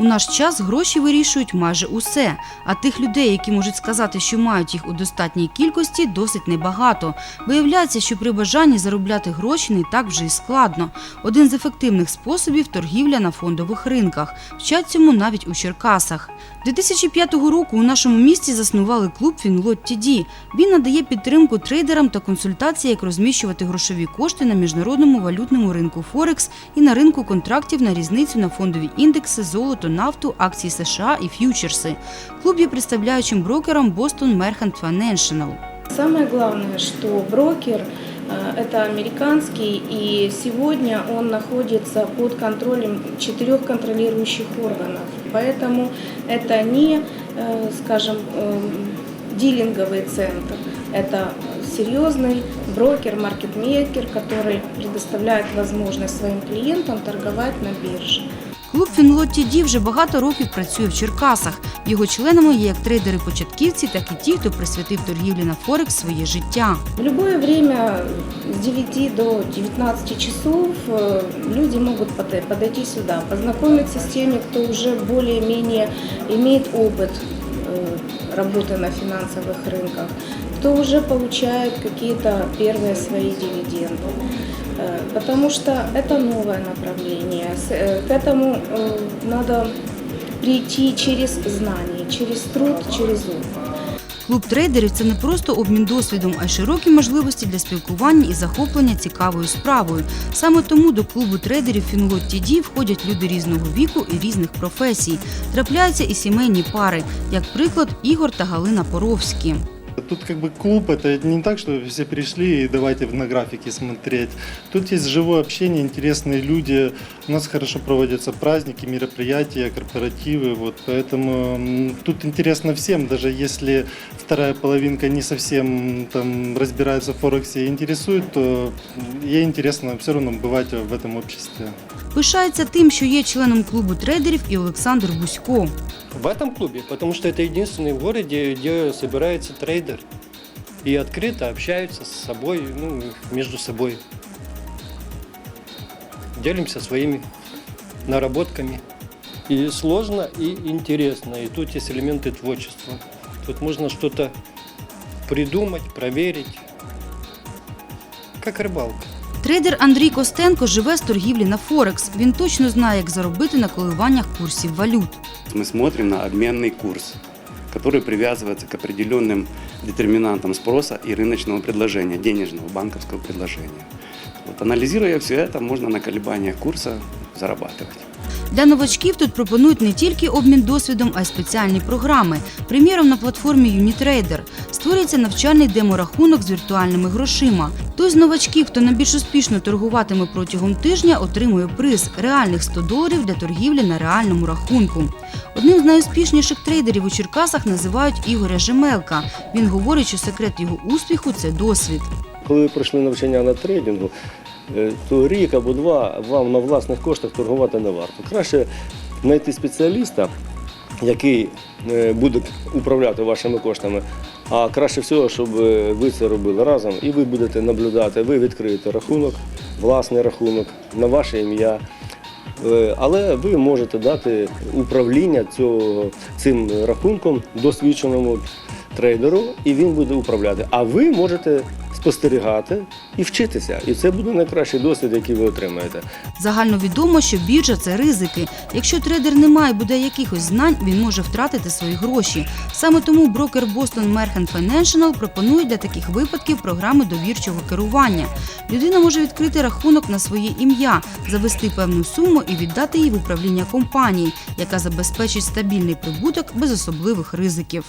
У наш час гроші вирішують майже усе. А тих людей, які можуть сказати, що мають їх у достатній кількості, досить небагато. Виявляється, що при бажанні заробляти гроші не так вже й складно. Один з ефективних способів торгівля на фондових ринках. Вчать цьому навіть у Черкасах. 2005 року у нашому місті заснували клуб Фінлот ТД. Він надає підтримку трейдерам та консультації, як розміщувати грошові кошти на міжнародному валютному ринку Форекс і на ринку контрактів на різницю на фондові індекси, золото, нафту, акції США і ф'ючерси. Клуб є представляючим брокером Boston Merchant Financial. Самое главное, что брокер э, это американский, и сегодня он находится под контролем четырех контролирующих органов. Поэтому это не, э, скажем, э, дилинговый центр, это серьезный брокер, маркетмейкер, который предоставляет возможность своим клиентам торговать на бирже. Клуб Фінлот TD вже багато років працює в Черкасах. Його членами є як трейдери-початківці, так і ті, хто присвятив торгівлі на Форекс своє життя. В любое время с 9 до 19 часов э, люди могут под- подойти сюда, познакомиться с теми, кто уже более-менее имеет опыт э, работы на финансовых рынках, кто уже получает какие-то первые свои дивиденды. Э, Потому что это новое направление. С- э, К этому э, надо прийти через знания, через труд, через опыт. Клуб трейдерів це не просто обмін досвідом, а й широкі можливості для спілкування і захоплення цікавою справою. Саме тому до клубу трейдерів Фінлот TD входять люди різного віку і різних професій. Трапляються і сімейні пари, як приклад Ігор та Галина Поровські. Тут как бы клуб, это не так, что все пришли и давайте на графике смотреть. Тут есть живое общение, интересные люди. У нас хорошо проводятся праздники, мероприятия, корпоративы. Вот, поэтому м, тут интересно всем, даже если вторая половинка не совсем там, разбирается в Форексе и интересует, то м, ей интересно все равно бывать в этом обществе. Пишається тим, що є членом клубу трейдерів і Олександр Бусько. В этом клубе, потому что это единственный в городе, где собирается трейдер и открыто общаются с собой, ну, между собой. Делимся своими наработками. И сложно, и интересно. И тут есть элементы творчества. Тут можно что-то придумать, проверить. Как рыбалка. Трейдер Андрій Костенко живе з торгівлі на Форекс. Він точно знає, як заробити на коливаннях курсів валют. Мы смотрим на обменный курс, который привязывается к определенным детерминантам спроса и рыночного предложения, денежного банковского предложения. Вот, анализируя все это, можно на колебаниях курса зарабатывать. Для новачків тут пропонують не тільки обмін досвідом, а й спеціальні програми. Приміром, на платформі UniTrader створюється навчальний деморахунок з віртуальними грошима. Той з новачків, хто найбільш успішно торгуватиме протягом тижня, отримує приз реальних 100 доларів для торгівлі на реальному рахунку. Одним з найуспішніших трейдерів у Черкасах називають Ігоря Жемелка. Він говорить, що секрет його успіху це досвід. Коли ви пройшли навчання на трейдингу, е, то рік або два вам на власних коштах торгувати не варто. Краще знайти спеціаліста, який е, буде управляти вашими коштами. А краще всього, щоб е, ви це робили разом, і ви будете наблюдати, ви відкриєте рахунок, власний рахунок на ваше ім'я. Е, Але ви можете дати управління цього, цим рахунком досвідченому трейдеру, і він буде управляти. А ви можете спостерігати і вчитися. І це буде найкращий досвід, який ви отримаєте. Загальновідомо, що біржа це ризики. Якщо трейдер не має буде якихось знань, він може втратити свої гроші. Саме тому брокер Boston Merchant Financial пропонує для таких випадків програми довірчого керування. Людина може відкрити рахунок на своє ім'я, завести певну суму і віддати її в управління компанії, яка забезпечить стабільний прибуток без особливих ризиків.